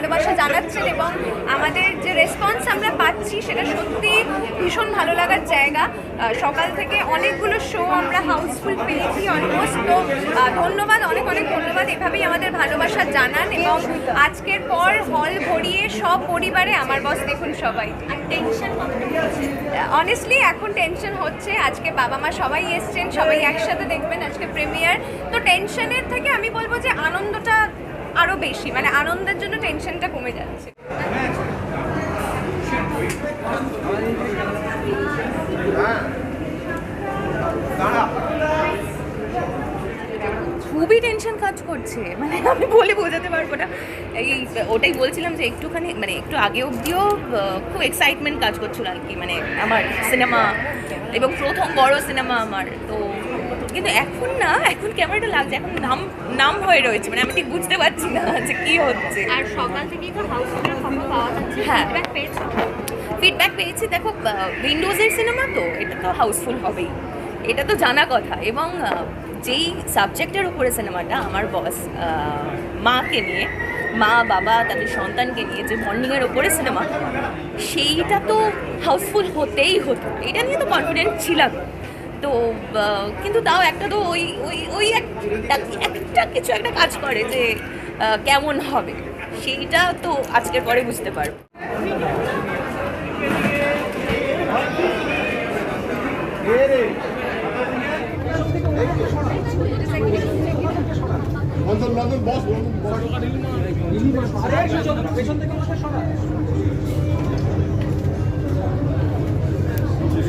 ভালোবাসা জানাচ্ছেন এবং আমাদের যে রেসপন্স আমরা পাচ্ছি সেটা সত্যি ভীষণ ভালো লাগার জায়গা। সকাল থেকে অনেকগুলো শো আমরা হাউসফুল পেয়েছি অলমোস্ট তো ধন্যবাদ অনেক অনেক ধন্যবাদ। এভাবেই আমাদের ভালোবাসা জানান এবং আজকের পর হল ভরিয়ে সব পরিবারে আমার বস দেখুন সবাই। টেনশন অনেস্টলি এখন টেনশন হচ্ছে। আজকে বাবা মা সবাই এসছেন সবাই একসাথে দেখবেন আজকে প্রিমিয়ার তো টেনশনের থেকে আমি বলব যে আনন্দটা আরও বেশি মানে আনন্দের জন্য টেনশনটা কমে যাচ্ছে। খুবই টেনশন কাজ করছে মানে আমি বলে বোঝাতে পারব না। এই, ওটাই বলছিলাম যে একটুখানি মানে একটু আগে অবধিও খুব এক্সাইটমেন্ট কাজ করছিল আর কি মানে আমার সিনেমা এবং প্রথম বড় সিনেমা আমার, তো কিন্তু এখন না, এখন ক্যামেরাটা লাগছে, এখন নাম নাম হয়ে রয়েছে মানে আমি ঠিক বুঝতে পারছি না যে কি হচ্ছে। আর সকাল থেকেই তো খবর পাওয়া যাচ্ছে হ্যাঁ। ফিডব্যাক পেয়েছ? ফিডব্যাক পেয়েছি দেখো উইন্ডোজের সিনেমা তো এটা তো হাউসফুল হবেই। এটা তো জানা কথা। এবং যেই সাবজেক্টের উপরে সিনেমাটা আমার বস মাকে নিয়ে মা বাবা তাদের সন্তানকে নিয়ে যে বন্ডিংয়ের ওপরে সিনেমা সেইটা তো হাউসফুল হতেই হতো। এটা নিয়ে তো কনফিডেন্ট ছিলাম। তো কিন্তু তাও একটা তো ওই ওই ওই একটা একটা কিছু একটা কাজ করে যে কেমন হবে। সেইটা তো আজকের পরে বুঝতে পারব।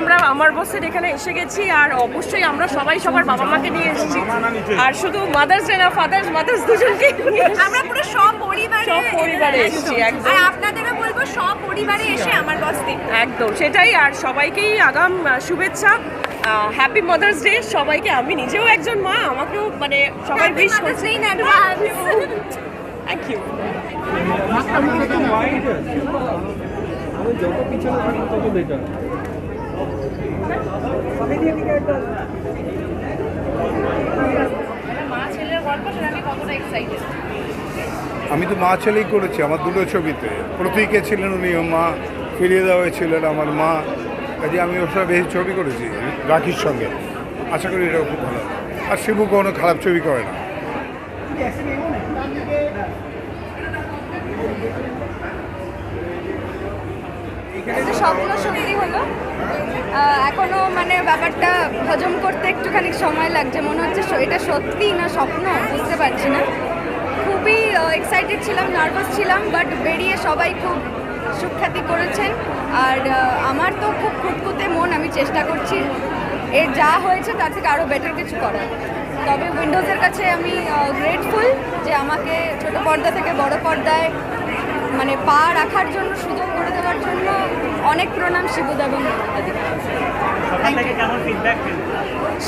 আমরা আমার বসের এখানে এসে গেছি আর অবশ্যই আমরা সবাই সবার বাবা মাকে নিয়ে এসেছি। আর শুধু মাদার্স ডে না ফাদার্স মাদার্স দুজনকে আমরা পুরো সব পরিবারে সব পরিবারে এসেছি, একদম। আর আপনাদেরও বলব সব পরিবারে এসে আমার বস একদম সেটাই। আর সবাইকেই আগাম শুভেচ্ছা। হ্যাপি মাদার্স ডে সবাইকে আমি নিজেও একজন মা আমাকেও মানে সবাই উইশ করছে। থ্যাংক ইউ মা ছেলের গল্প সেটা আমি কতটা এক্সাইটেড আমি তো মা ছেলেই করেছি, আমার দুটো ছবিতে। প্রতীকে ছিলেন উনি মা ফিরিয়ে দেওয়া হয়েছিলেন আমার মা। কাজে আমি ওর সঙ্গে বেশি ছবি করেছি, রাখির সঙ্গে। আশা করি এটাও খুব ভালো। আর শিবু কোনো খারাপ ছবি করে না। স্বপ্ন সত্যি হলো। এখনও মানে ব্যাপারটা হজম করতে একটুখানি সময় লাগছে। মনে হচ্ছে এটা সত্যি না স্বপ্ন, বুঝতে পারছি না। খুবই এক্সাইটেড ছিলাম নার্ভাস ছিলাম বাট বেরিয়ে সবাই খুব সুখ্যাতি করেছেন। আর আমার তো খুব খুঁতখুঁতে মন, আমি চেষ্টা করছি। এর যা হয়েছে, তার থেকে আরও বেটার কিছু করার। তবে উইন্ডোজের কাছে আমি গ্রেটফুল যে আমাকে ছোট পর্দা থেকে বড় পর্দায় মানে পা রাখার জন্য সুযোগ করে দেওয়ার জন্য অনেক প্রণাম শিবুদা এবং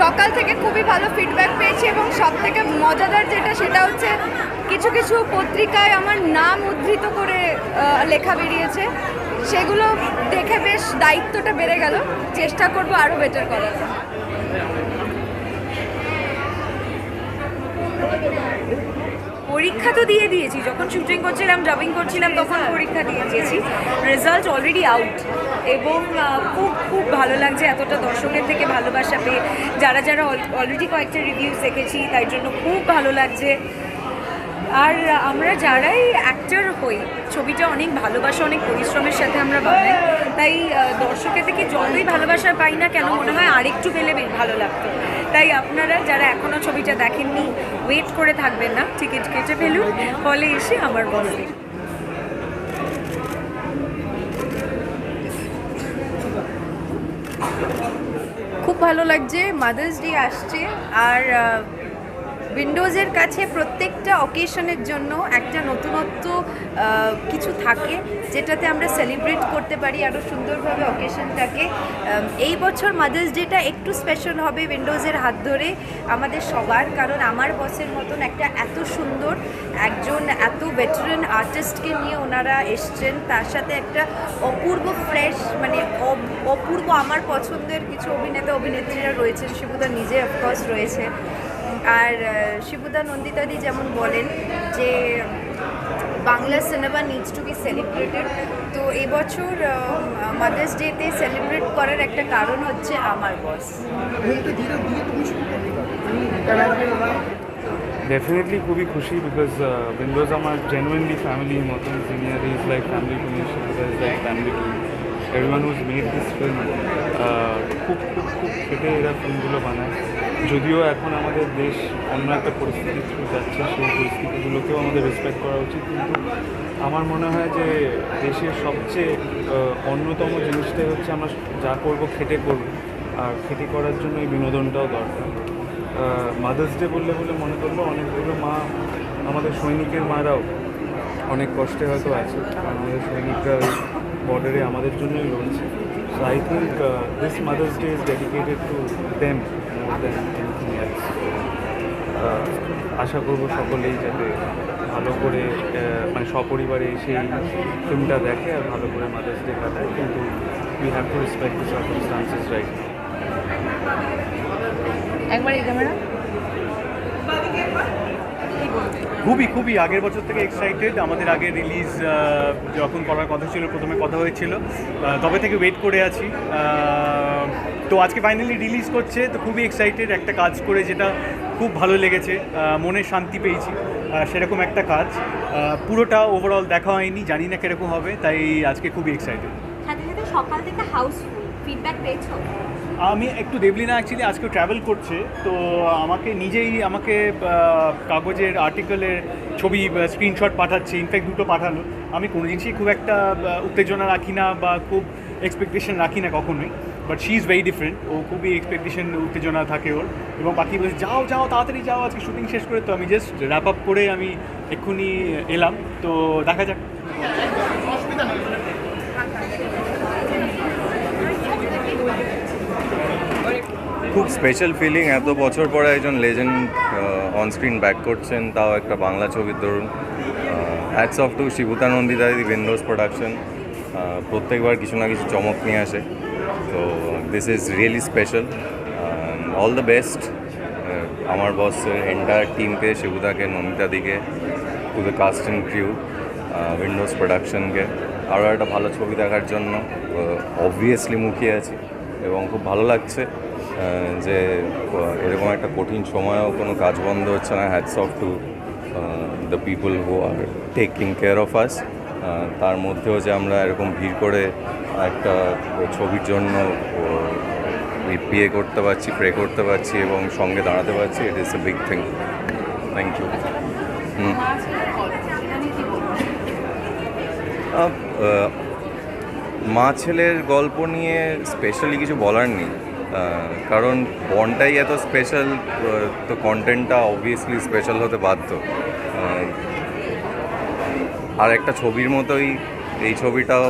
সকাল থেকে খুবই ভালো ফিডব্যাক পেয়েছি এবং সব থেকে মজাদার যেটা সেটা হচ্ছে কিছু কিছু পত্রিকায় আমার নাম উদ্ধৃত করে লেখা বেরিয়েছে। সেগুলো দেখে বেশ দায়িত্বটা বেড়ে গেল। চেষ্টা করব আরও বেটার করার। পরীক্ষা তো দিয়ে দিয়েছি। যখন শুটিং করছিলাম ডাবিং করছিলাম, তখন পরীক্ষা দিয়ে দিয়েছি। রেজাল্ট অলরেডি আউট এবং খুব খুব ভালো লাগছে এতটা দর্শকের থেকে ভালোবাসা পেয়ে। যারা যারা অলরেডি কয়েকটা রিভিউস দেখেছি, তাই জন্য খুব ভালো লাগছে। আর আমরা যারাই অ্যাক্টর হই, ছবিটা অনেক ভালোবাসা, অনেক পরিশ্রমের সাথে আমরা বানাই। তাই দর্শকের থেকে যতই ভালোবাসা পাই না কেন, মনে হয় আরেকটু পেলে ভালো লাগতো। তাই আপনারা যারা এখনও ছবিটা দেখেননি ওয়েট করে থাকবেন না। টিকিট কেটে ফেলুন। হলে এসে আমার বসে খুব ভালো লাগছে মাদার্স ডে আসছে, আর উইন্ডোজের কাছে প্রত্যেকটা অকেশনের জন্য একটা নতুনত্ব কিছু থাকে যেটাতে আমরা সেলিব্রেট করতে পারি আরও সুন্দরভাবে অকেশনটাকে এই বছর মাদার্স ডেটা একটু স্পেশাল হবে উইন্ডোজের হাত ধরে আমাদের সবার, কারণ আমার বসের মতন একটা এত সুন্দর একজন, এত ভেটারেন আর্টিস্টকে নিয়ে ওনারা এসছেন। তার সাথে একটা অপূর্ব ফ্রেশ মানে অপূর্ব আমার পছন্দের কিছু অভিনেতা, অভিনেত্রীরা রয়েছেন। শিবুদা নিজে অফকোর্স রয়েছে। আর শিবুদা নন্দিতাদি যেমন বলেন যে Bangla cinema needs to be celebrated তো এবছর মাদার্স ডেতে সেলিব্রেট করার একটা কারণ হচ্ছে আমার বস ডেফিনেটলি খুবই খুশি বিকজ উইন্ডোজ আমার জেনুইনলি ফ্যামিলির মতন senior is like family to me like family to everyone who's made this film খুব খুব খুব খেটে এরা ফিল্মগুলো বানায়। যদিও এখন আমাদের দেশ অন্য একটা পরিস্থিতি through যাচ্ছে, সেই পরিস্থিতিগুলোকেও আমাদের রেসপেক্ট করা উচিত, কিন্তু আমার মনে হয় যে দেশের সবচেয়ে অন্যতম জিনিসটাই হচ্ছে আমরা যা করব খেটে করব, আর খেটে করার জন্য এই বিনোদনটাও দরকার। মাদার্স ডে বললে বলে মনে করল অনেকগুলো মা, আমাদের সৈনিকের মারাও অনেক কষ্টে হয়তো আছে আমাদের সৈনিকরা বর্ডারে আমাদের জন্যই লড়ছে so I think this Mother's Day is dedicated to them more than anything else আশা করব সকলেই যাতে ভালো করে মানে সপরিবারে সেই ফিল্মটা দেখে আর ভালো করে মাদার্স ডে কাটায়। কিন্তু we have to respect the circumstances right একবার এই ক্যামেরা খুবই খুবই আগের বছর থেকে এক্সাইটেড আমাদের আগে রিলিজ যখন করার কথা ছিল, প্রথমে কথা হয়েছিল। তবে থেকে ওয়েট করে আছি। তো আজকে ফাইনালি রিলিজ করছে, তো খুবই এক্সাইটেড একটা কাজ করে যেটা খুব ভালো লেগেছে। মনে শান্তি পেয়েছি। সেরকম একটা কাজ। পুরোটা ওভারঅল দেখা হয়নি, জানি না কীরকম হবে, তাই আজকে খুবই এক্সাইটেড সকাল থেকে হাউসফুল ফিডব্যাক পেয়েছ? আমি একটু দেবলিনা অ্যাকচুয়ালি আজকে ট্রাভেল করছে, তো আমাকে নিজেই আমাকে কাগজের আর্টিকেলের ছবি স্ক্রিনশট পাঠাচ্ছে ইনফ্যাক্ট দুটো পাঠালো। আমি কোনো জিনিসই খুব একটা উত্তেজনা রাখি না বা খুব এক্সপেকটেশন রাখি না কখনোই but she is very different ও খুবই এক্সপেকটেশন উত্তেজনা থাকে ওর। এবং বাকি বলছে, যাও যাও, তাড়াতাড়ি যাও, আজকে শুটিং শেষ করে। তো আমি জাস্ট র্যাপ আপ করে আমি এক্ষুনি এলাম। তো দেখা যাক। খুব স্পেশাল ফিলিং এত বছর পরে একজন লেজেন্ড অন স্ক্রিন ব্যাক করছেন, তাও একটা বাংলা ছবির ধরুন হ্যাটস অফ টু শিবুতা নন্দিতা দি উইন্ডোজ প্রোডাকশন প্রত্যেকবার কিছু না কিছু চমক নিয়ে আসে। তো this is really special all the best আমার বসের এন্টায়ার টিমকে শিবুদাকে নন্দিতাদিকে to the cast and crew Windows প্রোডাকশনকে আরও একটা ভালো ছবি দেখার জন্য অবভিয়াসলি মুখিয়ে আছি, এবং খুব ভালো লাগছে। যে এরকম একটা কঠিন সময়েও কোনো কাজ বন্ধ হচ্ছে না। Hats off to the people who are taking care of us তার মধ্যেও যে আমরা এরকম ভিড় করে একটা ছবির জন্য বিয়ে করতে পারছি প্রে করতে পারছি এবং সঙ্গে দাঁড়াতে পারছি it is a big thing thank you মা ছেলের গল্প নিয়ে স্পেশালি কিছু বলার নেই। কারণ বনটাই এত স্পেশাল তো কন্টেন্টটা অবভিয়াসলি স্পেশাল হতে বাধ্য। আর একটা ছবির মতোই এই ছবিটাও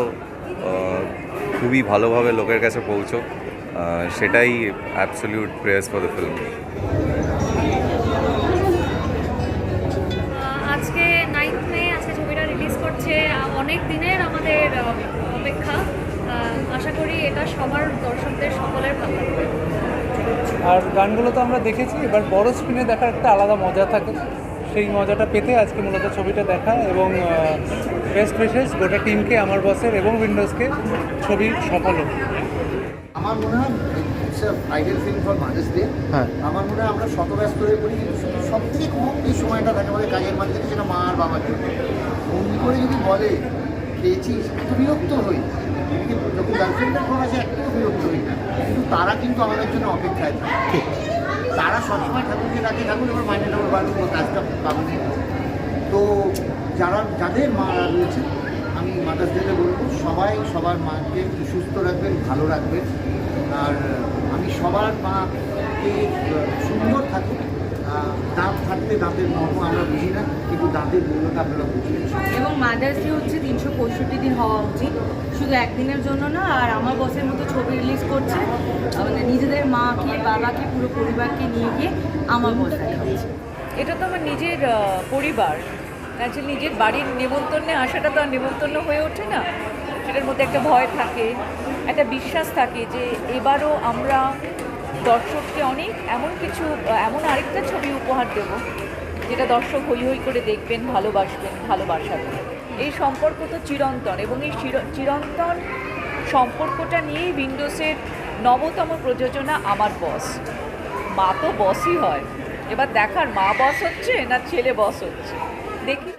খুবই ভালোভাবে লোকের কাছে পৌঁছো সেটাই absolute prayers for the film সবার দর্শকদের সকলের ভালো লাগবে। আর গানগুলো তো আমরা দেখেছি এবার বড় স্ক্রিনে দেখার একটা আলাদা মজা থাকে। সেই মজাটা পেতে আজকে মূলত ছবিটা দেখা এবং বেস্ট উইশেস গোটা টিমকে আমার বসের এবং উইন্ডোজকে ছবি সফল হোক আমার মনে হয় ideal film for Mother's Day হ্যাঁ। আমার মনে হয় আমরা শত ব্যস্ত হয়ে পড়ি কিন্তু সব থেকে কম এই সময়টা থাকে আমাদের কাজের মাঝখানে সেটা মা আর বাবার জন্য বন্দি করে যদি বলে খেয়েছিস? এত বিরক্ত হই। হই না কিন্তু তারা কিন্তু আমাদের জন্য অপেক্ষায় থাকে তারা সবসময় ঠাকুরকে ডাকে ঠাকুর এবার মাইনে ঠাকুর বাড়ুক ও কাজটা পাবেন তো যারা যাদের মা রয়েছে আমি মাদার্স ডেতে বলব সবাই সবার মাকে সুস্থ রাখবেন ভালো রাখবেন আর আমি সবার মাকে সুন্দর থাকুক দাঁত থাকতে দাঁতের মর্ম আমরা বুঝি না কিন্তু দাঁতের মূল্যটা আপনারা বুঝবেন এবং মাদার্স ডে হচ্ছে তিনশো পঁয়ষট্টি দিন হওয়া উচিত। শুধু একদিনের জন্য না আর আমার বসের মতো ছবি রিলিজ করছে। মানে নিজেদের মাকে বাবাকে পুরো পরিবারকে নিয়ে গিয়ে আমার বস দেখাচ্ছে। এটা তো আমার নিজের পরিবার। অ্যাকচুয়ালি নিজের বাড়ির নেমন্তন্নে আসাটা তো আর নেমন্তন্ন হয়ে ওঠে না। সেটার মধ্যে একটা ভয় থাকে একটা বিশ্বাস থাকে যে এবারও আমরা দর্শককে অনেক এমন কিছু এমন আরেকটা ছবি উপহার দেব, যেটা দর্শক হই হই করে দেখবেন, ভালোবাসবেন ভালোবাসাবেন এই সম্পর্ক তো চিরন্তন এবং এই চির- চিরন্তন সম্পর্কটা নিয়েই উইন্ডোজের নবতম প্রযোজনা আমার বস। মা তো বসই হয়। এবার দেখার মা বস হচ্ছে না ছেলে বস হচ্ছে? দেখি